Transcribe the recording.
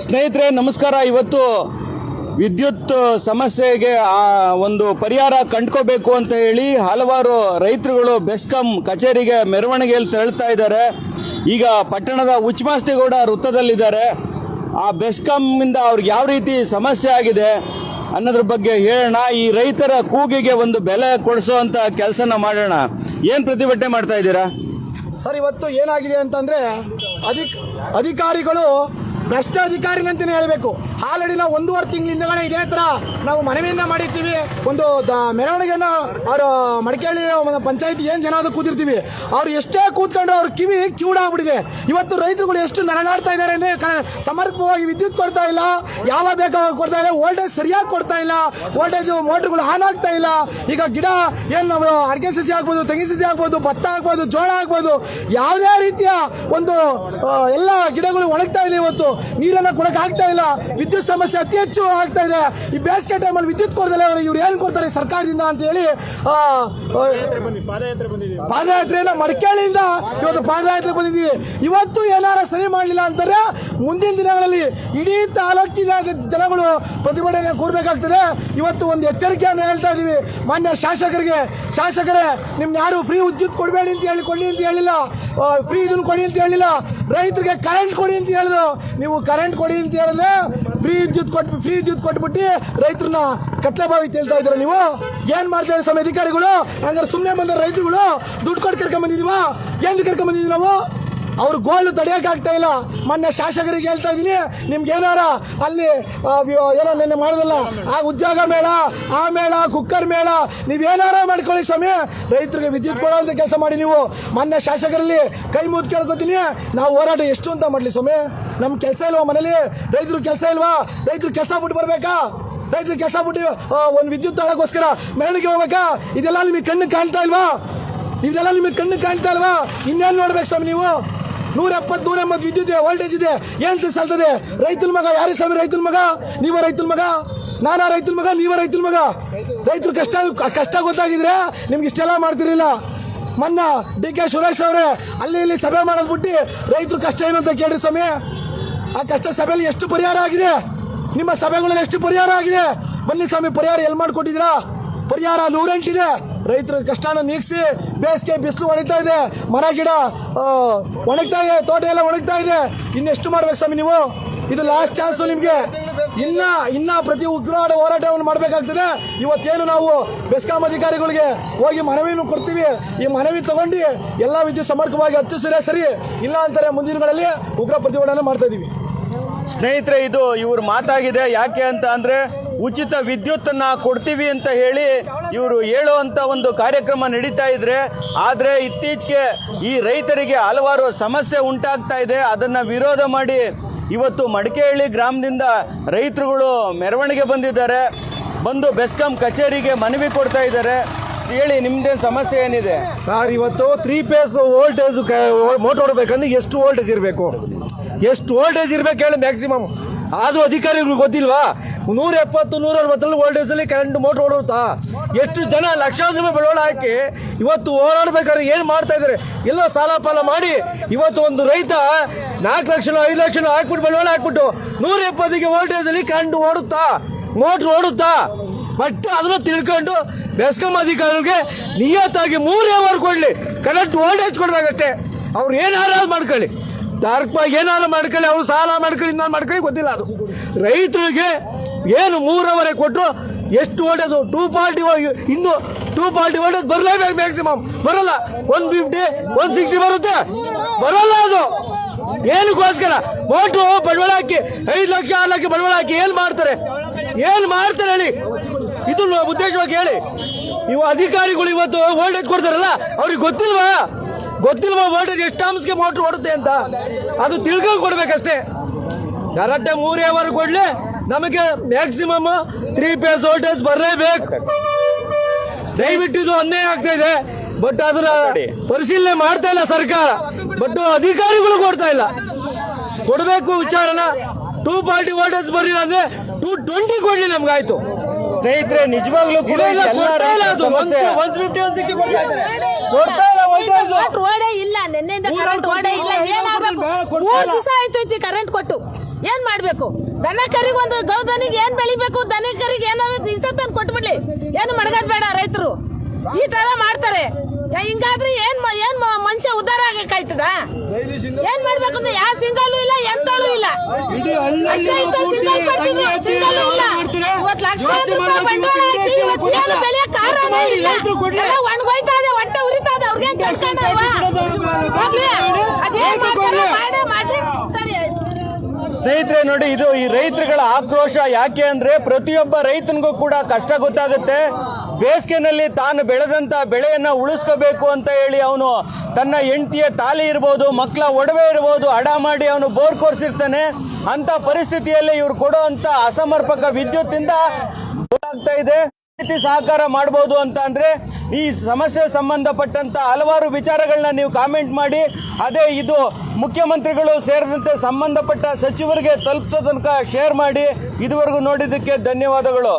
ಸ್ನೇಹಿತರೆ, ನಮಸ್ಕಾರ. ಇವತ್ತು ವಿದ್ಯುತ್ ಸಮಸ್ಯೆಗೆ, ಆ, ಒಂದು ಪರಿಹಾರ ಕಂಡ್ಕೋಬೇಕು ಅಂತ ಹೇಳಿ ಹಲವಾರು ರೈತರುಗಳು ಬೆಸ್ಕಾಂ ಕಚೇರಿಗೆ ಮೆರವಣಿಗೆಯಲ್ಲಿ ತೆರಳ್ತಾ ಇದ್ದಾರೆ. ಈಗ ಪಟ್ಟಣದ ಉಚ್ಚಮಾಸ್ತಿಗೌಡ ವೃತ್ತದಲ್ಲಿದ್ದಾರೆ. ಆ ಬೆಸ್ಕಾಂನಿಂದ ಅವ್ರಿಗೆ ಯಾವ ರೀತಿ ಸಮಸ್ಯೆ ಆಗಿದೆ ಅನ್ನೋದ್ರ ಬಗ್ಗೆ ಹೇಳೋಣ. ಈ ರೈತರ ಕೂಗಿಗೆ ಒಂದು ಬೆಲೆ ಕೊಡಿಸುವಂತ ಕೆಲಸನ ಮಾಡೋಣ. ಏನು ಪ್ರತಿಭಟನೆ ಮಾಡ್ತಾ ಇದ್ದೀರಾ? ಸರ್, ಇವತ್ತು ಏನಾಗಿದೆ ಅಂತಂದ್ರೆ ಅಧಿಕ ಅಧಿಕಾರಿಗಳು ಭ್ರಷ್ಟ ಅಧಿಕಾರಿನಂತಲೇ ಹೇಳಬೇಕು. ಆಲ್ರೆಡಿ ನಾವು ಒಂದೂವರೆ ತಿಂಗಳಿಂದಗಳೇ ಇದೇ. ಥರ ನಾವು ಮನವಿಯಿಂದ ಮಾಡಿರ್ತೀವಿ. ಒಂದು ದ ಮೆರವಣಿಗೆಯನ್ನು ಅವರು ಮಡಿಕೇಳಿ ಪಂಚಾಯತಿ ಏನು ಜನ ಅದು ಕೂತಿರ್ತೀವಿ. ಅವ್ರು ಎಷ್ಟೇ ಕೂತ್ಕೊಂಡ್ರು ಅವ್ರ ಕಿವಿ ಕಿವುಡಾಗ್ಬಿಟ್ಟಿದೆ ಇವತ್ತು ರೈತರುಗಳು ಎಷ್ಟು ನರಳಾಡ್ತಾ ಇದ್ದಾರೆ ಅಂದರೆ ಕ ಸಮರ್ಪಕವಾಗಿ ವಿದ್ಯುತ್ ಕೊಡ್ತಾ ಇಲ್ಲ. ಯಾವ ಬೇಕಾಗ ಕೊಡ್ತಾ ಇಲ್ಲ. ವೋಲ್ಟೇಜ್ ಸರಿಯಾಗಿ ಕೊಡ್ತಾ ಇಲ್ಲ. ವೋಲ್ಟೇಜ್ ಮೋಟ್ರ್ಗಳು ಆನ್ ಆಗ್ತಾ ಇಲ್ಲ. ಈಗ ಗಿಡ ಏನು ನಾವು ಅಡಿಕೆ ಸಸಿ ಆಗ್ಬೋದು ತೆಂಗಿನ ಸಸಿ ಆಗ್ಬೋದು ಭತ್ತ ಆಗ್ಬೋದು ಜೋಳ ಆಗ್ಬೋದು ಯಾವುದೇ ರೀತಿಯ ಒಂದು ಎಲ್ಲ ಗಿಡಗಳು ಒಣಗ್ತಾ ಇದೆ ಇವತ್ತು. ನೀರನ್ನು ಕೊಡಕ್ಕೆ ಆಗ್ತಾ ಇಲ್ಲ. ವಿದ್ಯುತ್ ಸಮಸ್ಯೆ ಅತಿ ಹೆಚ್ಚು ಆಗ್ತಾ ಇದೆ. ಈ ಬೇಸಿಗೆ ಟೈಮಲ್ಲಿ ವಿದ್ಯುತ್ ಕೊಡದಲ್ಲ ಇವ್ರು ಏನು ಸರ್ಕಾರದಿಂದ ಅಂತ ಆ, ಪಾದಯಾತ್ರೆಯಿಂದ ಮಡಿಕೇಳಿಯಿಂದ ಇವತ್ತು ಪಾದಯಾತ್ರೆ ಬಂದಿದ್ದೀವಿ. ಇವತ್ತು ಏನಾರ ಸರಿ ಮಾಡಲಿಲ್ಲ ಅಂತಾರೆ ಮುಂದಿನ ದಿನಗಳಲ್ಲಿ ಇಡೀ ತಾಲೂಕಿನ ಜನಗಳು ಪ್ರತಿಭಟನೆ ಕೂರ್ಬೇಕಾಗ್ತದೆ. ಇವತ್ತು ಒಂದು ಎಚ್ಚರಿಕೆಯನ್ನು ಹೇಳ್ತಾ ಇದ್ದೀವಿ ಮಾನ್ಯ ಶಾಸಕರಿಗೆ ಶಾಸಕರೇ ನಿಮ್ಗೆ ಯಾರು ಫ್ರೀ ವಿದ್ಯುತ್ ಕೊಡಬೇಡಿ ಅಂತ ಹೇಳಿ ಕೊಡಿ ಅಂತ ಹೇಳಿಲ್ಲ. ಫ್ರೀ ಇದನ್ನು ಕೊಡಿ ಅಂತ ಹೇಳಿಲ್ಲ. ರೈತರಿಗೆ ಕರೆಂಟ್ ಕೊಡಿ ಅಂತ ಹೇಳಿದ್ರು. ನೀವು ಕರೆಂಟ್ ಕೊಡಿ ಅಂತ ಹೇಳಿದ್ರೆ ಫ್ರೀ ವಿದ್ಯುತ್ ಕೊಟ್ಟು ಫ್ರೀ ವಿದ್ಯುತ್ ಕೊಟ್ಬಿಟ್ಟು ರೈತರನ್ನ ಕತ್ಲೆ ಬಾವಿ ತೇಳ್ತಾ ಇದ್ದೀರಾ ನೀವು? ಏನ್ ಮಾಡ್ತಾರೆ ಸಮಯ ಅಧಿಕಾರಿಗಳು? ಹಂಗಾರೆ ಸುಮ್ಮನೆ ಬಂದ ರೈತರುಗಳು ದುಡ್ಡು ಕೊಟ್ಟು ಕರ್ಕೊಂಡ್ ಬಂದಿದೀವ ಏನು ಕರ್ಕೊಂಡ್ ಬಂದಿದ್ದೀವಿ ನಾವು? ಅವ್ರ ಗೋಲ್ಡ್ ತಡೆಯೋಕ್ಕಾಗ್ತಾ ಇಲ್ಲ. ಮೊನ್ನೆ ಶಾಸಕರಿಗೆ ಹೇಳ್ತಾ ಇದ್ದೀನಿ, ನಿಮ್ಗೆ ಏನಾರ ಅಲ್ಲಿ ಏನೋ ನಿನ್ನೆ ಮಾಡೋದಲ್ಲ ಆ ಉದ್ಯೋಗ ಮೇಳ, ಆ ಮೇಳ, ಕುಕ್ಕರ್ ಮೇಳ ನೀವೇನಾರ ಮಾಡ್ಕೊಳ್ಳಿ ಸ್ವಾಮಿ. ರೈತರಿಗೆ ವಿದ್ಯುತ್ ಅಂತ ಕೆಲಸ ಮಾಡಿ ನೀವು. ಮೊನ್ನೆ ಶಾಸಕರಲ್ಲಿ ಕೈ ಮುದ್ದು ಕೇಳ್ಕೊತೀನಿ. ನಾವು ಹೋರಾಟ ಎಷ್ಟು ಅಂತ ಮಾಡಲಿ ಸ್ವಾಮಿ? ನಮ್ಮ ಕೆಲಸ ಇಲ್ವಾ ಮನೇಲಿ? ರೈತರು ಕೆಲಸ ಇಲ್ವಾ? ರೈತರು ಕೆಲಸ ಬಿಟ್ಟು ಬರ್ಬೇಕಾ? ರೈತರು ಕೆಲಸ ಬಿಟ್ಟು ಒಂದು ವಿದ್ಯುತ್ ತಗೊಳಕ್ಕೋಸ್ಕರ ಮೇಳಿಗೆ ಹೋಗ್ಬೇಕಾ? ಇದೆಲ್ಲ ನಿಮಗೆ ಕಣ್ಣು ಕಾಣ್ತಾ ಇಲ್ವಾ? ಇದೆಲ್ಲ ನಿಮಗೆ ಕಣ್ಣು ಕಾಣ್ತಾ ಇಲ್ವಾ? ಇನ್ನೇನು ನೋಡ್ಬೇಕು ಸ್ವಾಮಿ ನೀವು? ನೂರ ಎಪ್ಪತ್ತು ನೂರ ಎಂಬತ್ತು ವಿದ್ಯುತ್ ಇದೆ ವೋಲ್ಟೇಜ್ ಇದೆ. ಏನು ಸಲ್ತದೆ? ರೈತನ ಮಗ, ಯಾರು ಸ್ವಾಮಿ ರೈತನ ಮಗ? ನೀವ ರೈತನ ಮಗ? ನಾನಾ ರೈತನ ಮಗ, ನೀವ ರೈತನ ಮಗ? ರೈತರು ಕಷ್ಟ ಕಷ್ಟ ಗೊತ್ತಾಗಿದ್ರೆ ನಿಮ್ಗೆ ಇಷ್ಟೆಲ್ಲ ಮಾಡ್ತಿರಲಿಲ್ಲ. ಮೊನ್ನ ಡಿ ಕೆ ಸುರೇಶ್ ಅವರೇ, ಅಲ್ಲಿ ಇಲ್ಲಿ ಸಭೆ ಮಾಡೋದು ಬಿಟ್ಟು ರೈತರು ಕಷ್ಟ ಏನು ಅಂತ ಕೇಳ್ರಿ ಸ್ವಾಮಿ. ಆ ಕಷ್ಟ ಸಭೆಯಲ್ಲಿ ಎಷ್ಟು ಪರಿಹಾರ ಆಗಿದೆ? ನಿಮ್ಮ ಸಭೆಗಳಲ್ಲಿ ಎಷ್ಟು ಪರಿಹಾರ ಆಗಿದೆ? ಬನ್ನಿ ಸ್ವಾಮಿ, ಪರಿಹಾರ ಎಲ್ಲಿ ಮಾಡಿಕೊಟ್ಟಿದ್ದೀರಾ? ಪರಿಹಾರ ನೂರೆಂಟಿದೆ. ರೈತರ ಕಷ್ಟನ ನೀಗಿಸಿ ಬೇಸಿಗೆ ಬಿಸಿಲು ಒಣಗ್ತಾ ಇದೆ. ಮರ, ಗಿಡ ಒಣಗ್ತಾ ಇದೆ, ತೋಟ ಎಲ್ಲ ಒಣಗ್ತಾ ಇದೆ. ಇನ್ನೆಷ್ಟು ಮಾಡ್ಬೇಕು ಸ್ವಾಮಿ ನೀವು? ಇದು ಲಾಸ್ಟ್ ಚಾನ್ಸು ನಿಮಗೆ. ಇನ್ನ ಇನ್ನ ಪ್ರತಿ ಉಗ್ರವಾದ ಹೋರಾಟವನ್ನು ಮಾಡಬೇಕಾಗ್ತದೆ. ಇವತ್ತೇನು ನಾವು ಬೆಸ್ಕಾಂ ಅಧಿಕಾರಿಗಳಿಗೆ ಹೋಗಿ ಮನವಿಯನ್ನು ಕೊಡ್ತೀವಿ. ಈ ಮನವಿ ತಗೊಂಡು ಎಲ್ಲ ವಿದ್ಯುತ್ ಸಮರ್ಪಕವಾಗಿ ಹಚ್ಚಿಸಿದ್ರೆ ಸರಿ ಇಲ್ಲ ಅಂತಾರೆ ಮುಂದಿನಗಳಲ್ಲಿ ಉಗ್ರ ಪ್ರತಿಭಟನೆ ಮಾಡ್ತಾ ಇದೀವಿ. ಸ್ನೇಹಿತರೆ, ಇದು ಇವ್ರ ಮಾತಾಗಿದೆ. ಯಾಕೆ ಅಂತ ಅಂದರೆ, ಉಚಿತ ವಿದ್ಯುತ್ತನ್ನು ಕೊಡ್ತೀವಿ ಅಂತ ಹೇಳಿ ಇವರು ಹೇಳುವಂಥ ಒಂದು ಕಾರ್ಯಕ್ರಮ ನಡೀತಾ ಇದ್ರೆ, ಆದರೆ ಇತ್ತೀಚೆಗೆ ಈ ರೈತರಿಗೆ ಹಲವಾರು ಸಮಸ್ಯೆ ಉಂಟಾಗ್ತಾ ಇದೆ. ಅದನ್ನ ವಿರೋಧ ಮಾಡಿ ಇವತ್ತು ಮಡಿಕೇಹಳ್ಳಿ ಗ್ರಾಮದಿಂದ ರೈತರುಗಳು ಮೆರವಣಿಗೆ ಬಂದಿದ್ದಾರೆ. ಬಂದು ಬೆಸ್ಕಾಂ ಕಚೇರಿಗೆ ಮನವಿ ಕೊಡ್ತಾ ಇದ್ದಾರೆ. ಹೇಳಿ ನಿಮ್ದೇ ಸಮಸ್ಯೆ ಏನಿದೆ? ಸರ್, ಇವತ್ತು ತ್ರೀ ಪೇಸ್ ವೋಲ್ಟೇಜ್ ಮೋಟರ್ ಹೊಡಬೇಕಂದ್ರೆ ಎಷ್ಟು ವೋಲ್ಟೇಜ್ ಇರಬೇಕು? ಎಷ್ಟು ವೋಲ್ಟೇಜ್ ಇರ್ಬೇಕು ಹೇಳಿ ಮ್ಯಾಕ್ಸಿಮಮ್ ಆದರೂ ಅಧಿಕಾರಿಗಳು ಗೊತ್ತಿಲ್ವಾ? ನೂರ ಎಪ್ಪತ್ತು ನೂರ ಅರವತ್ತಲ್ಲಿ ಓಲ್ಡೇಜಲ್ಲಿ ಕರೆಂಟ್ ಮೋಟರ್ ಓಡುತ್ತಾ? ಎಷ್ಟು ಜನ ಲಕ್ಷಾಂತರ ರೂಪಾಯಿ ಹಾಕಿ ಇವತ್ತು ಓಡಾಡ್ಬೇಕಾದ್ರೆ ಏನು ಮಾಡ್ತಾ ಇದ್ದಾರೆ? ಎಲ್ಲ ಸಾಲ ಪಾಲ ಮಾಡಿ ಇವತ್ತು ಒಂದು ರೈತ ನಾಲ್ಕು ಲಕ್ಷ ಐದು ಲಕ್ಷ ಹಾಕ್ಬಿಟ್ಟು ಬಂಡವಾಳ ಹಾಕ್ಬಿಟ್ಟು ನೂರ ಎಪ್ಪತ್ತಿಗೆ ವೋಲ್ಟೇಜಲ್ಲಿ ಕರೆಂಟ್ ಓಡುತ್ತಾ? ಮೋಟ್ರ್ ಓಡುತ್ತಾ? ಬಟ್ ಅದನ್ನು ತಿಳ್ಕೊಂಡು ಬೆಸ್ಕಾಂ ಅಧಿಕಾರಿಗಳಿಗೆ ನಿಯತ್ತಾಗಿ ಮೂರೇ ಅವರ್ ಕೊಡ್ಲಿ. ಕರೆಕ್ಟ್ ವೋಲ್ಟೇಜ್ ಕೊಡ್ಬೇಕಷ್ಟೇ. ಅವ್ರು ಏನಾರು ಮಾಡ್ಕೊಳ್ಳಿ. ದಾರ್ಕವಾಗಿ ಏನಾದ್ರು ಮಾಡ್ಕೊಳ್ಳಿ, ಅವ್ರು ಸಾಲ ಮಾಡ್ಕೊಳ್ಳಿ ಇನ್ನೊಂದು ಮಾಡ್ಕೊಳ್ಳಿ, ಗೊತ್ತಿಲ್ಲ ಅದು. ರೈತರಿಗೆ ಏನು ಮೂರವರೆ ಕೊಟ್ಟರು ಎಷ್ಟು ಓಡೋದು ಟೂ ಪಾರ್ಟಿ ಇನ್ನು ಟೂ ಫಾರ್ಟಿ ಓಡೋದು ಬರಲೇಬೇಕು ಮ್ಯಾಕ್ಸಿಮಮ್ ಬರಲ್ಲ. ಒನ್ ಫಿಫ್ಟಿ ಒನ್ ಸಿಕ್ಸ್ಟಿ ಬರುತ್ತೆ. ಬರಲ್ಲ ಅದು. ಏನಕ್ಕೋಸ್ಕರ? ಮೋಟ್ರು ಬಂಡವಾಳ ಹಾಕಿ, ಐದು ಲಕ್ಷ, ಆರು ಲಕ್ಷ ಬಂಡವಾಳ ಹಾಕಿ ಏನು ಮಾಡ್ತಾರೆ? ಏನು ಮಾಡ್ತಾರೆ ಹೇಳಿ? ಇದು ಉದ್ದೇಶವಾಗಿ ಹೇಳಿ. ಇವು ಅಧಿಕಾರಿಗಳು ಇವತ್ತು ಓಲ್ಡ್ ಏಜ್ ಕೊಡ್ತಾರಲ್ಲ, ಅವ್ರಿಗೆ ಗೊತ್ತಿಲ್ವಾ? ಗೊತ್ತಿಲ್ವಾ ವೋಲ್ಟೇಜ್ ಎಷ್ಟು ಅಂಶಕ್ಕೆ ಮೋಟ್ರ್ ಓಡುತ್ತೆ ಅಂತ? ಅದು ತಿಳ್ಕೊಂಡು ಕೊಡ್ಬೇಕಷ್ಟೇ. ಕರೆಕ್ಟ್ ಮೂರೇ ಅವರ್ ಕೊಡ್ಲಿ ನಮಗೆ ಮ್ಯಾಕ್ಸಿಮಮ್ ತ್ರೀ ಪೇಸ್ ವೋಲ್ಟೇಜ್ ಬರಲೇಬೇಕು. ದಯವಿಟ್ಟು ಇದು ಅನ್ಯಾಯ ಆಗ್ತಾ ಇದೆ. ಬಟ್ ಅದರ ಪರಿಶೀಲನೆ ಮಾಡ್ತಾ ಇಲ್ಲ ಸರ್ಕಾರ. ಬಟ್ ಅಧಿಕಾರಿಗಳು ಕೊಡ್ತಾ ಇಲ್ಲ. ಕೊಡಬೇಕು ವಿಚಾರನ. ಟೂ ಫಾರ್ಟಿ ವೋಲ್ಟೇಜ್ ಬರಲಿಲ್ಲ ಅಂದ್ರೆ ಟೂ ಟ್ವೆಂಟಿ ಕೊಡ್ಲಿ ನಮ್ಗಾಯ್ತು. ಸ್ನೇಹಿತರೆ ನಿಜವಾಗ್ಲೂ ಕೂಡ ಇಲ್ಲ, ಎಲ್ಲ ಕೊಡ್ತಾ ಇಲ್ಲ ರೈತರ ಅದು. ಸಮಸ್ಯೆ. 150, 160 ಕೊಡ್ತಾ ಇದ್ದಾರೆ. ಕೊಡ್ತಾ ಇಲ್ಲ voltage. ಕರೆಂಟ್ ಓಡೇ ಇಲ್ಲ ನಿನ್ನೆಯಿಂದ ಕರೆಂಟ್ ಓಡೇ ಇಲ್ಲ ಏನಾಗಬೇಕು ಮೂರು ದಿವಸ ಆಯ್ತು ಕರೆಂಟ್ ಕೊಟ್ಟು. ಏನ್ ಮಾಡ್ಬೇಕು? ದನ ಕರಿಗೆ ಒಂದು ಗೌದನಿಗೆ ಏನ್ ಬೆಳಿಬೇಕು? ದನ ಕರಿಗೆ ಏನಾದ್ರು ಇಷ್ಟ ತಂದು ಕೊಟ್ಬಿಡ್ಲಿ. ಏನು ಮಡಗದ್ ಬೇಡ ರೈತರು. ಈ ತರ ಮಾಡ್ತಾರೆ. ಹಿಂಗಾದ್ರೆ ಏನ್ ಏನ್ ಮ- ಮನುಷ್ಯ ಉದ್ಧಾರ ಆಗಕ್ಕಾಯ್ತದ? ಏನ್ ಮಾಡ್ಬೇಕು ಅಂದ್ರೆ ಯಾವ ಸಿಂಗಲ್ ಇಲ್ಲ ಎಂತಲೂ ಇಲ್ಲ. ಅಷ್ಟೇ ಸಿಂಗಲ್ ಸಿಂಗಲ್ ಇಲ್ಲ ಇವತ್ತು ಲಕ್ಷಾಂತರ ರೂಪಾಯಿ ಬಂಡವಾಳ ಹಾಕಿ ಇವತ್ತು ಏನು ಬೆಲೆ ಕಾರಣನೇ ಇಲ್ಲ ಎಲ್ಲ ಒಣಗೋಯ್ತಾ ಇದೆ ಹೊಟ್ಟೆ ಉರಿತಾ ಇದೆ ಅವ್ರಿಗೆ ಕಳ್ಕೊಂಡಲ್ವಾ ಹೋಗ್ಲಿ ಅದೇನ್ ಮಾಡ್ತಾರೋ ಮಾಡೇ ಮಾಡಿ ಸರಿ ಆಯ್ತು ಸ್ನೇಹಿತರೆ, ನೋಡಿ, ಇದು ಈ ರೈತರುಗಳ ಆಕ್ರೋಶ ಯಾಕೆ ಅಂದ್ರೆ ಪ್ರತಿಯೊಬ್ಬ ರೈತನಿಗೂ ಕೂಡ ಕಷ್ಟ ಗೊತ್ತಾಗುತ್ತೆ. ಬೇಸಿಗೆನಲ್ಲಿ ತಾನು ಬೆಳೆದಂತ ಬೆಳೆಯನ್ನ ಉಳಿಸ್ಕೋಬೇಕು ಅಂತ ಹೇಳಿ ಅವನು ತನ್ನ ಹೆಂಡತಿಯ ತಾಲಿ ಇರ್ಬೋದು, ಮಕ್ಕಳ ಒಡವೆ ಇರ್ಬೋದು, ಅಡ ಮಾಡಿ ಅವನು ಬೋರ್ ಕೊರ್ಸಿರ್ತಾನೆ. ಅಂತ ಪರಿಸ್ಥಿತಿಯಲ್ಲಿ ಇವ್ರು ಕೊಡುವಂತ ಅಸಮರ್ಪಕ ವಿದ್ಯುತ್ತಿಂದ ಆಗ್ತಾ ಇದೆ. ರೀತಿ ಸಹಕಾರ ಮಾಡಬಹುದು ಅಂತ ಅಂದ್ರೆ ಈ ಸಮಸ್ಯೆ ಸಂಬಂಧಪಟ್ಟಂತ ಹಲವಾರು ವಿಚಾರಗಳನ್ನ ನೀವು ಕಾಮೆಂಟ್ ಮಾಡಿ, ಅದೇ ಇದು ಮುಖ್ಯಮಂತ್ರಿಗಳು ಸೇರಿದಂತೆ ಸಂಬಂಧಪಟ್ಟ ಸಚಿವರಿಗೆ ತಲುಪಿಸೋ ತನಕ ಶೇರ್ ಮಾಡಿ ಇದುವರೆಗೂ ನೋಡಿದ್ದಕ್ಕೆ ಧನ್ಯವಾದಗಳು.